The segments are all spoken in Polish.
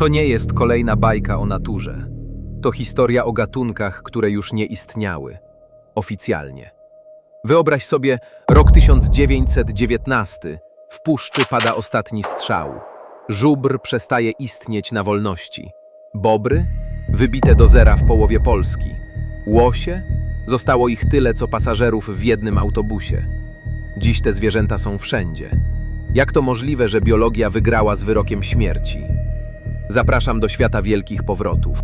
To nie jest kolejna bajka o naturze. To historia o gatunkach, które już nie istniały. Oficjalnie. Wyobraź sobie rok 1919. W puszczy pada ostatni strzał. Żubr przestaje istnieć na wolności. Bobry wybite do zera w połowie Polski. Łosie zostało ich tyle, co pasażerów w jednym autobusie. Dziś te zwierzęta są wszędzie. Jak to możliwe, że biologia wygrała z wyrokiem śmierci? Zapraszam do świata wielkich powrotów.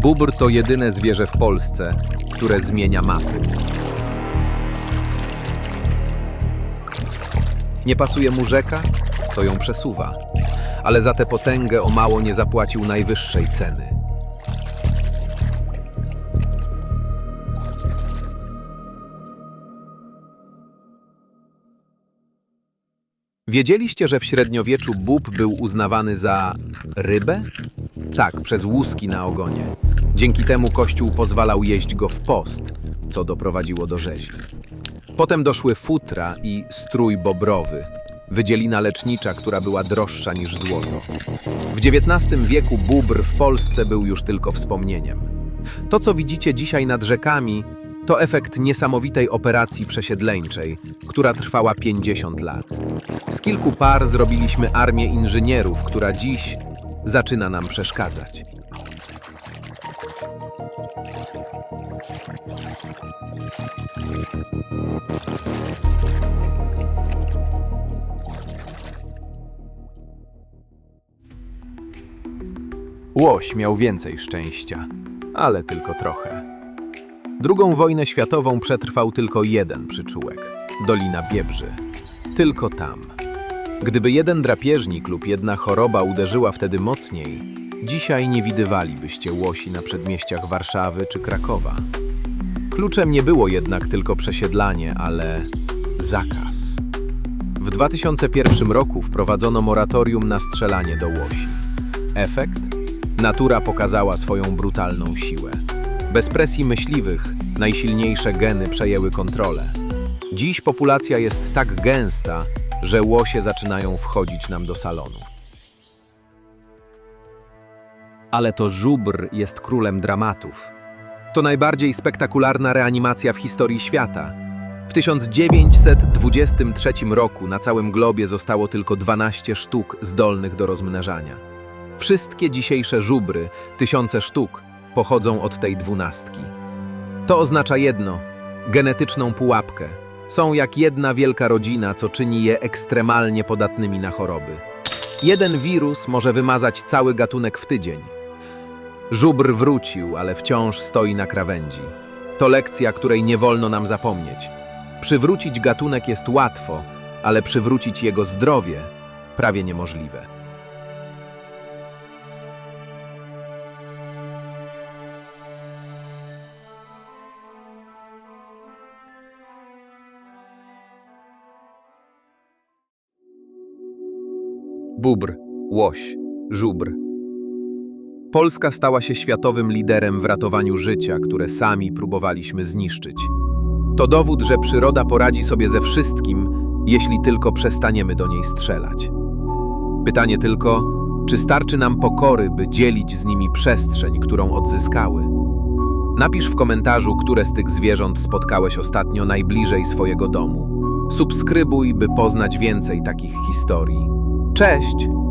Bóbr to jedyne zwierzę w Polsce, które zmienia mapy. Nie pasuje mu rzeka, to ją przesuwa, ale za tę potęgę o mało nie zapłacił najwyższej ceny. Wiedzieliście, że w średniowieczu bób był uznawany za rybę? Tak, przez łuski na ogonie. Dzięki temu Kościół pozwalał jeść go w post, co doprowadziło do rzezi. Potem doszły futra i strój bobrowy, wydzielina lecznicza, która była droższa niż złoto. W XIX wieku bóbr w Polsce był już tylko wspomnieniem. To, co widzicie dzisiaj nad rzekami, to efekt niesamowitej operacji przesiedleńczej, która trwała 50 lat. Z kilku par zrobiliśmy armię inżynierów, która dziś zaczyna nam przeszkadzać. Łoś miał więcej szczęścia, ale tylko trochę. Drugą wojnę światową przetrwał tylko jeden przyczółek Dolina Biebrzy. Tylko tam. Gdyby jeden drapieżnik lub jedna choroba uderzyła wtedy mocniej, dzisiaj nie widywalibyście łosi na przedmieściach Warszawy czy Krakowa. Kluczem nie było jednak tylko przesiedlanie, ale zakaz. W 2001 roku wprowadzono moratorium na strzelanie do łosi. Efekt? Natura pokazała swoją brutalną siłę. Bez presji myśliwych najsilniejsze geny przejęły kontrolę. Dziś populacja jest tak gęsta, że łosie zaczynają wchodzić nam do salonów. Ale to żubr jest królem dramatów. To najbardziej spektakularna reanimacja w historii świata. W 1923 roku na całym globie zostało tylko 12 sztuk zdolnych do rozmnażania. Wszystkie dzisiejsze żubry, tysiące sztuk, pochodzą od tej dwunastki. To oznacza jedno genetyczną pułapkę. Są jak jedna wielka rodzina, co czyni je ekstremalnie podatnymi na choroby. Jeden wirus może wymazać cały gatunek w tydzień. Żubr wrócił, ale wciąż stoi na krawędzi. To lekcja, której nie wolno nam zapomnieć. Przywrócić gatunek jest łatwo, ale przywrócić jego zdrowie prawie niemożliwe. Bóbr, łoś, żubr. Polska stała się światowym liderem w ratowaniu życia, które sami próbowaliśmy zniszczyć. To dowód, że przyroda poradzi sobie ze wszystkim, jeśli tylko przestaniemy do niej strzelać. Pytanie tylko, czy starczy nam pokory, by dzielić z nimi przestrzeń, którą odzyskały? Napisz w komentarzu, które z tych zwierząt spotkałeś ostatnio najbliżej swojego domu. Subskrybuj, by poznać więcej takich historii. Cześć!